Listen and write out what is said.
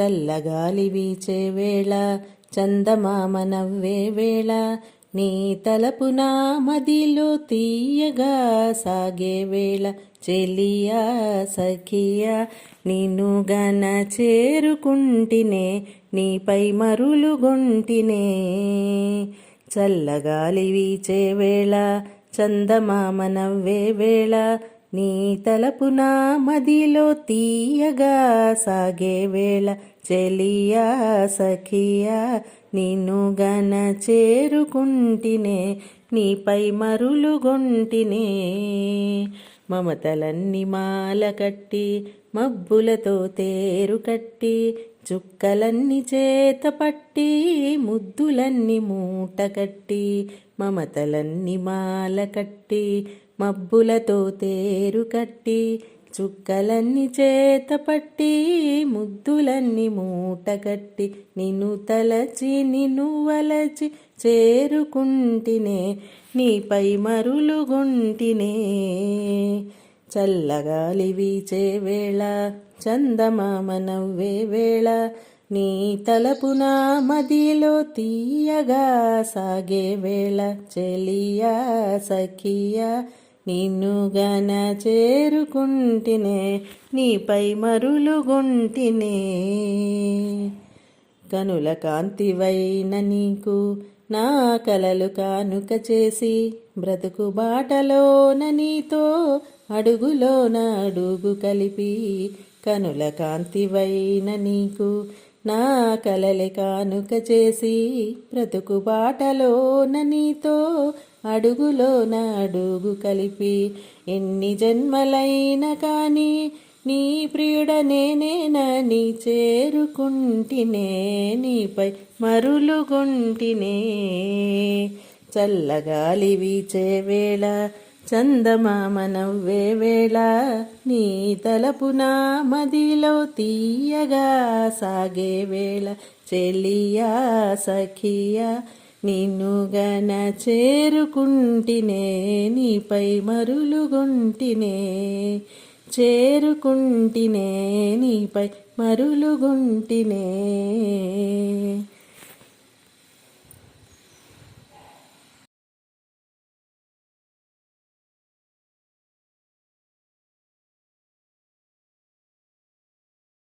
చల్లగాలి వీచే వేళ చందమామ నవ్వే వేళ నీ తలపు నా మదిలో తీయగా సాగే వేళ చెలియా సఖియా నిన్ను గన చేరుకుంటినే నీపై మరులు గుంటినే. చల్లగాలి వీచే వేళ చందమామ నవ్వే వేళ నీ తలపున మదిలో తీయగా సాగే వేళ చెలియా సఖియా. నిన్ను గన చేరుకుంటినే నీపై మరులుగొంటినే మమతలన్ని మాల కట్టి మబ్బులతో తేరు కట్టి చుక్కలన్నీ చేత పట్టి ముద్దులన్నీ మూట కట్టి మమతలన్ని మాల కట్టి మబ్బులతో తేరు కట్టి చుక్కలన్నీ చేత పట్టి ముద్దులన్నీ మూట కట్టి నిన్ను తలచి నిన్ను వలచి చేరుకుంటినే నీపై మరులుగుంటినే. చల్లగాలి వీచే వేళ చందమామ నవ్వే వేళ నీ తలపున మదిలో తీయగా సాగే వేళ చెలియా సఖియా నిన్ను గన చేరుకుంటినే నీపై మరులుగుంటినే. కనుల కాంతివైన నీకు నా కలలు కానుక చేసి బ్రతుకు బాటలోన నీతో అడుగులోన అడుగు కలిపి కనుల కాంతివైన నీకు నా కలలి కానుక చేసి బ్రతుకు బాటలోన నీతో అడుగులోన అడుగు కలిపి ఎన్ని జన్మలైన కానీ నీ ప్రియుడ నేనేనని చేరుకుంటినే నీపై మరులుగుంటినే. చల్లగాలి వీచే వేళ చందమామ నవ్వే వేళ నీ తలపున మదిలో తీయగా సాగే వేళ చెలియా సఖియా నిన్ను గన చేరుకుంటినే నీపై మరులుగుంటినే. చేరుకుంటినే నీపై మరులుగుంటినే.